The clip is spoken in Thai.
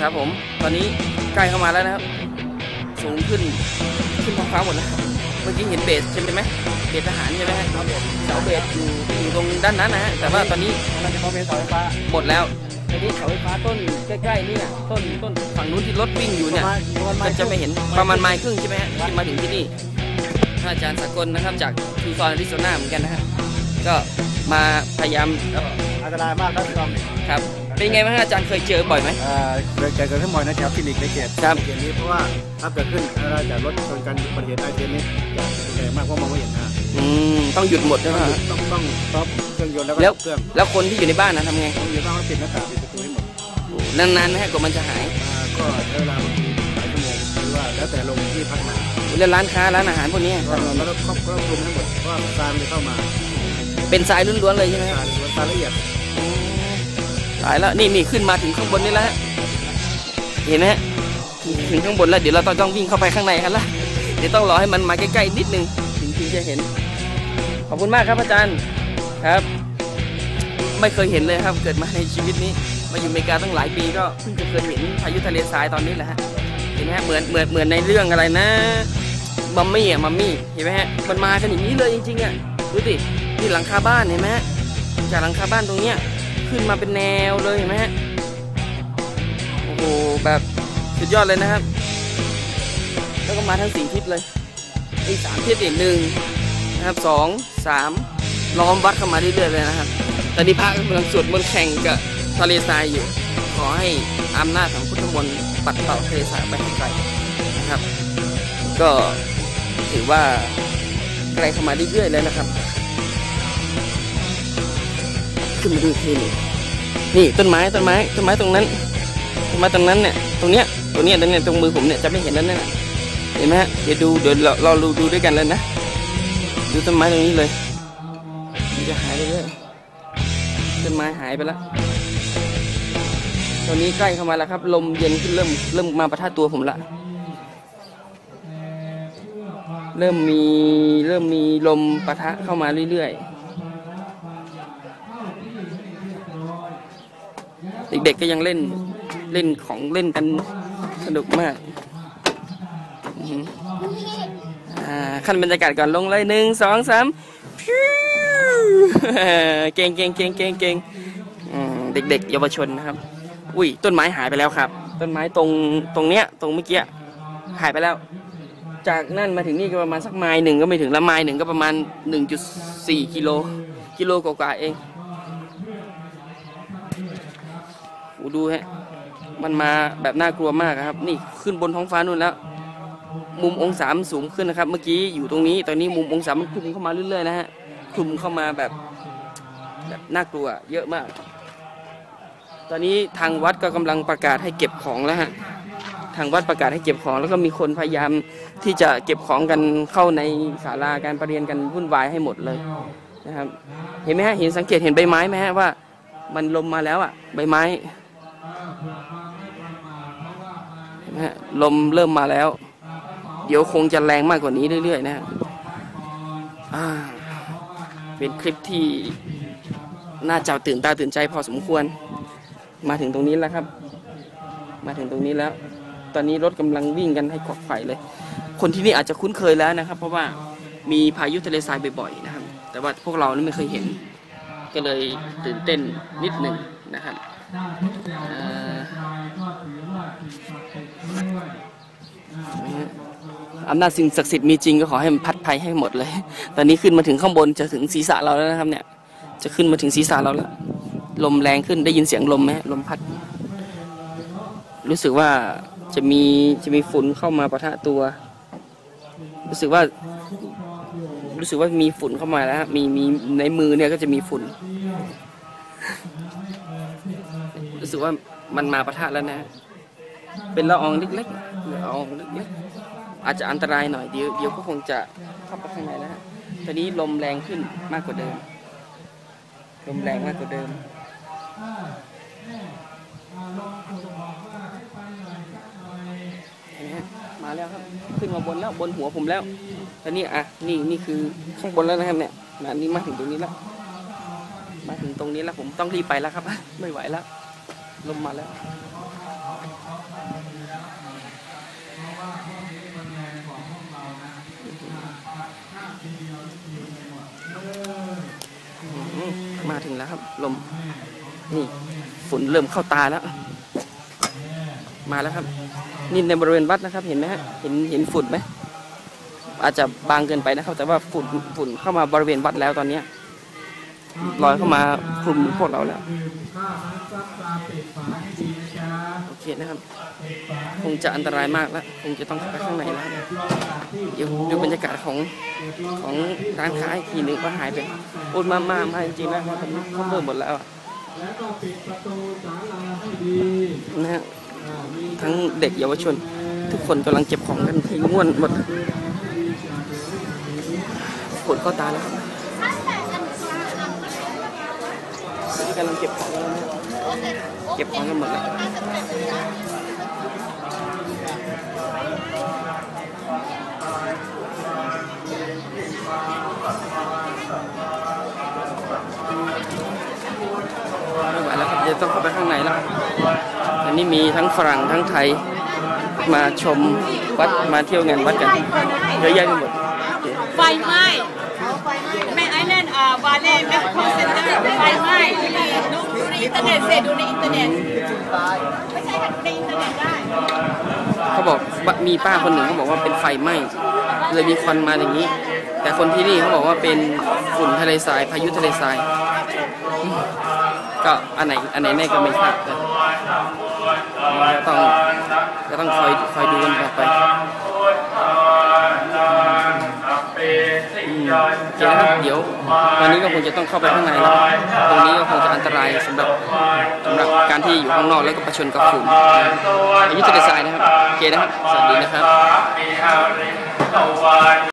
ครับผม ตอนนี้ใกล้เข้ามาแล้วนะครับ สูงขึ้นขึ้นท้องฟ้าหมดแล้วครับเมื่อกี้เห็นเบสใช่ไหมเบสทหารใช่ไหมฮะเสาเบสอยู่อยู่ตรงด้านนั้นนะฮะ แต่ว่าตอนนี้เราจะเอาเป็นเสาไฟฟ้าหมดแล้วทีนี้เสาไฟฟ้าต้นใกล้ๆนี่น่ะต้นต้นฝั่งนู้นที่รถวิ่งอยู่ปเนี่ยระมาณประมาณก็จะไม่เห็นประมาณไมล์ครึ่งใช่ไหมฮะที่มาถึงที่นี่ท่านอาจารย์สากลนะครับจากทูซอนอาริโซนาเหมือนกันนะฮะก็มาพยายามอันตรายมากครับพี่ตอมครับ เป็นไงบ้างฮะอาจารย์เคยเจอบ่อยไหมเอ่อเกิดเกิดขึ้นบ่อยนะแถวคลินิกในเขตครับเขตนี้เพราะว่าถ้าเกิดขึ้นเราจะรถชนกันอุบัติเหตุใต้เขตนี้จะแรงมากเพราะมองไม่เห็นนะอืมต้องหยุดหมดใช่ไหมฮะต้องต้องต็อปเครื่องยนต์แล้วก็แล้วเครื่องแล้วคนที่อยู่ในบ้านนะทำไงต้องอยู่บ้านก็ปิดหน้าต่างปิดประตูให้หมดนานๆนะฮะกว่ามันจะหายอ่าก็ใช้เวลาบางทีหลายชั่วโมงหรือว่าแล้วแต่ลงที่พักมาแล้วร้านค้าร้านอาหารพวกนี้ก็แล้วก็ครอบครอบคลุมทั้งหมดเพราะว่าทรายมันจะเข้ามา เป็นทรายล้วนๆเลยใช่ไหมทครับรายล้วนทรายละเอียด ตายแล้วนี่นี่ขึ้นมาถึงข้างบนนี่แล้วเห็นไหมฮะถึงข้างบนแล้วเดี๋ยวเราต้องต้องวิ่งเข้าไปข้างในกันละเดี๋ยวต้องรอให้มันมาใกล้ๆนิดนึงถึงจะเห็น ขอบคุณมากครับอาจารย์ครับ ไม่เคยเห็นเลยครับเกิดมาในชีวิตนี้ มาอยู่อเมริกาตั้งหลายปีก็เพิ่งจะเคยเห็นพายุทะเลทรายตอนนี้แหละฮะเห็นไหมฮะเหมือนเหมือนเหมือนในเรื่องอะไรนะมัมมี่อะมัมมี่เห็นไหมฮะมันมากันอย่างนี้เลยจริงๆอะดูสินี่หลังคาบ้านเห็นไหมฮะจากหลังคาบ้านตรงเนี้ย ขึ้นมาเป็นแนวเลยเห็นไหมฮะ โอ้โห แบบสุดยอดเลยนะครับ แล้วก็มาทั้งสี่ทิศเลยอีกสามทิศอีกหนึ่งนะครับสองสามล้อมวัดเข้ามาเรื่อยๆเลยนะครับ ตอนนี้พระกำลังสวดมนต์แข่งกับทะเลทรายอยู่ ขอให้อำนาจของพุทธมนต์ปัดเป่าทะเลทรายไปให้ไกลนะครับ ก็ถือว่าใกล้เข้ามาเรื่อยๆเลยนะครับ ขึ้นมาดูอีกทีหนี่งนี่ต้นไม้ต้นไม้ต้นไม้ตรงนั้นต้นไม้ตรงนั้นเนี่ยตรงเนี้ยตรงเนี้ยตรงเนี้ยตรงมือผมเนี่ยจะไม่เห็นแล้วนั่นนะเห็นไหมฮะเดี๋ยวดูเดี๋ยวเราเราดูดูด้วยกันเลยนะดูต้นไม้ตรงนี้เลยมันจะหายไปเรื่อยต้นไม้หายไปแล้วตอนนี้ใกล้เข้ามาแล้วครับ ลมเย็นขึ้นเริ่มเริ่มมาประทะตัวผมละเริ่มมีเริ่มมีลมปะทะเข้ามาเรื่อยๆ เด็กๆก็ยังเล่นเล่นของเล่นกันสนุกมากอ่าขั้นบรรยากาศก่อนลงเลยหนึ่งสองสามพิ้วเก่งเก่งเก่งเก่งเก่งเด็กๆเยาวชนนะครับ อุ้ยต้นไม้หายไปแล้วครับ ต้นไม้ตรงตรงเนี้ยตรงเมื่อกี้หายไปแล้ว จากนั่นมาถึงนี่ก็ประมาณสักไมล์หนึ่งก็ไม่ถึงละไมล์หนึ่งก็ประมาณ 1.4กิโลกิโลกว่าๆเองโอ้ ดูฮะมันมาแบบน่ากลัวมากครับ นี่ขึ้นบนท้องฟ้านู่นแล้ว มุมองศามันสูงขึ้นนะครับ เมื่อกี้อยู่ตรงนี้ตอนนี้มุมองศามันคลุมเข้ามาเรื่อยๆนะฮะคลุมเข้ามาแบบแบบน่ากลัวเยอะมาก ตอนนี้ทางวัดก็กำลังประกาศให้เก็บของแล้วฮะทางวัดประกาศให้เก็บของ แล้วก็มีคนพยายามที่จะเก็บของกันเข้าในศาลาการประเรียนกันวุ่นวายให้หมดเลยนะครับ เห็นไหมฮะเห็นสังเกตเห็นใบไม้ไหมฮะว่า มันลมมาแล้วอะใบไม้เห็ นไหมฮะลมเริ่มมาแล้ว เดี๋ยวคงจะแรงมากกว่านี้เรื่อยๆนะฮะเป็นคลิปที่น่าจะตื่นตาตื่นใจพอสมควร มาถึงตรงนี้แล้วครับ มาถึงตรงนี้แล้ว ตอนนี้รถกำลังวิ่งกันให้ขวักไข่เลย คนที่นี่อาจจะคุ้นเคยแล้วนะครับ เพราะว่ามีพายุทะเลทรายบ่อยๆนะครับ แต่ว่าพวกเรานี่ไม่เคยเห็น ก็เลยตื่นเต้นนิดหนึ่งนะครับ อำนาจสิ่งศักดิ์สิทธิ์มีจริงก็ขอให้มันพัดภัยให้หมดเลย ตอนนี้ขึ้นมาถึงข้างบนจะถึงศีรษะเราแล้วนะครับเนี่ย จะขึ้นมาถึงศีรษะเราแล้ว ลมแรงขึ้นได้ยินเสียงลมไหมลมพัด รู้สึกว่าจะมีจะมีฝุ่นเข้ามาปะทะตัว รู้สึกว่า รู้สึกว่ามีฝุ่นเข้ามาแล้ว มีมีในมือเนี่ยก็จะมีฝุ่น รู้สึกว่ามันมาปะทะแล้วนะ เป็นละอองเล็กๆละอองเล็กๆ อาจจะอันตรายหน่อยเดี๋ยวเดี๋ยวก็คงจะเข้าไปข้างในแล้วฮะตอนนี้ลมแรงขึ้นมากกว่าเดิม ลมแรงมากกว่าเดิมมาแล้วครับ ขึ้นมาบนแล้วบนหัวผมแล้วแล้วนี่อะนี่นี่คือข้างบนแล้วนะครับเนี่ยมานี่มาถึงตรงนี้แล้ว มาถึงตรงนี้แล้วผมต้องรีบไปแล้วครับ ไม่ไหวแล้ว ลมมาแล้ว อื มาถึงแล้วครับ ลม นี่ฝุ่นเริ่มเข้าตาแล้ว มาแล้วครับ นี่ในบริเวณวัดนะครับ เห็นไหมฮะเห็นเห็นฝุ่นไหมอาจจะบางเกินไปนะครับ แต่ว่าฝุ่นฝุ่นเข้ามาบริเวณวัดแล้วตอนเนี้ ลอยเข้ามาคลุมพวกเราแล้วโอเคนะครับ คงจะอันตรายมากแล้วคงจะต้องเข้าไปข้างในแล้วเดี๋ยวดูบรรยากาศของของร้านค้าอีกทีหนึ่งก็หายไปโอนมามามาจริงๆแล้วครับเขาเริ่มหมดแล้วอะนะฮะทั้งเด็กเยาวชน ทุกคนกำลังเก็บของกันทิ้งง่วนหมดฝนก็ตาแล้วครับ กำลังเก็บของกันแล้วนะเก็บของกันหมดแล้วไม่ไหวแล้วครับจะต้องเข้าไปข้างในแล้วอันนี้มีทั้งฝรั่งทั้งไทยมาชมวัดมาเที่ยวงานวัดกันเยอะแยะไปหมดไฟไหม้แม่ไอแลนด์อ่าวาเล่แม่คอนเซนเตอร์ไฟไหม้ นอินเทอร์เน็ตไม่ใช่ค่ะดูในอินเทอร์เน็ตได้เขาบอกว่ามีป้าคนหนึ่งเขาบอกว่าเป็นไฟไหม้เลยมีควันมาอย่างนี้ แต่คนที่นี่เขาบอกว่าเป็นฝุ่นทะเลทรายพายุทะเลทรายอืมก็อันไหนอันไหนแน่ก็ไม่ทราบแต่ก็ต้องก็ต้องคอยคอยดูกันต่อไป เคนะครับเดี๋ยววันนี้ก็คงจะต้องเข้าไปข้างในแล้วตรงนี้ก็คงจะอันตรายสำหรับสำหรับการที่อยู่ข้างนอกแล้วก็ประชนกับฝุ่นอายุทะเลทรายนะครับโอเคนะครับสวัสดีนะครับ